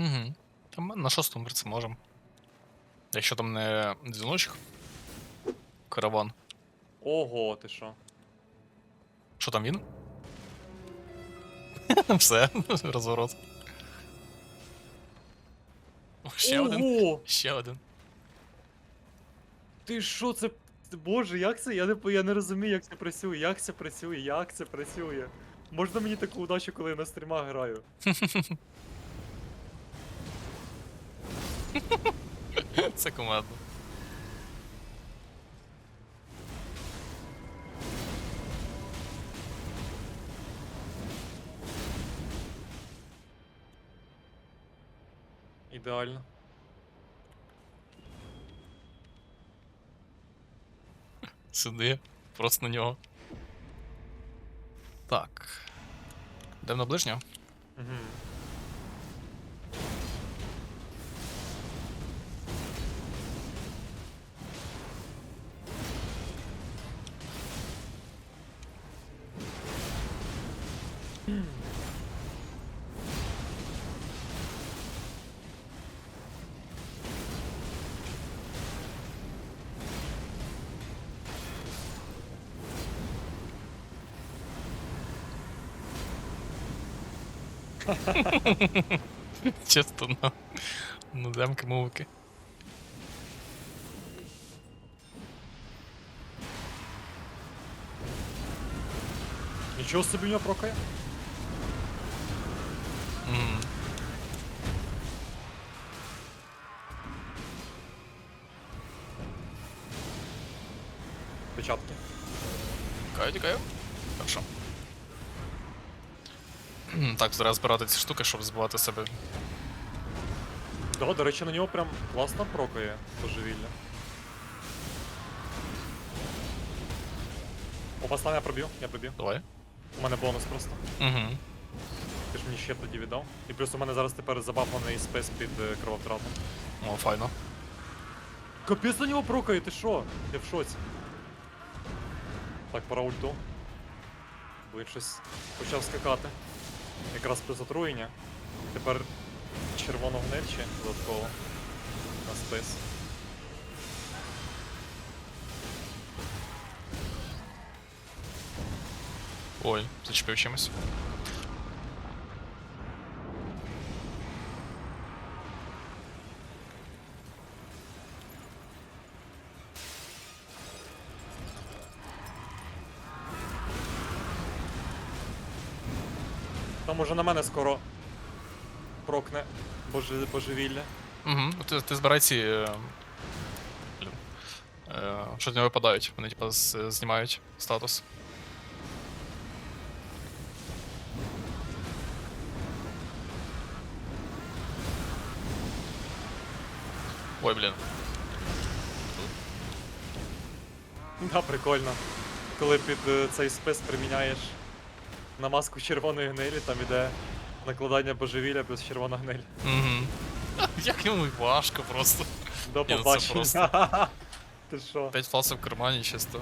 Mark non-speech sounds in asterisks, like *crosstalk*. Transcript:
Угу. Там на шостому це можемо. Якщо там не дзвіночок. Караван. Ого, ти що? Що там він? *laughs* Все, *laughs* розворот. О, ще один. Ого! Ще один. Ти що це? Боже, як це? Я не, по- я не розумію, як це працює. Як це працює, як це працює. Можна мені таку удачу, коли я на стрімах граю? *laughs* *laughs* Це командно. Ідеально. Сиди, просто на нього. Так. Йдемо на ближнього? Угу. Чисто на, на демки мовки. Нічого собі у нього прокає? Печатки. Тікаю, тікаю. Хорошо. Так, зараз збирати ці штуки, щоб збивати себе. Да, до речі, на нього прям класно прокає божевілля. Опа, стан я проб'ю, я проб'ю. Давай. У мене бонус просто. Угу. Ти ж мені ще тоді віддав. І плюс у мене зараз тепер забафаний спейс під е. О, файно. Капець на нього прокає, ти що? Я в шоці. Так, пора ульту. Бо щось почав скакати. Якраз плюс отруєння. Тепер червоно гнильче додатково. На спис. Ой, зачепив чимось. Там уже на мене скоро прокне боже, божевілля. Угу. Ти, ти збирай ці. Е... Блін. Е... Що з нього випадають? Вони типа з... знімають статус. Ой, блін. Да, прикольно. Коли під е, цей спис приміняєш на маску червоної гнилі, там іде накладання божевілля плюс червона гниль. Угу. *laughs* Як йому важко просто. До Ні, ну це побачення. *laughs* Ти що? 5 фасов в кармані чисто.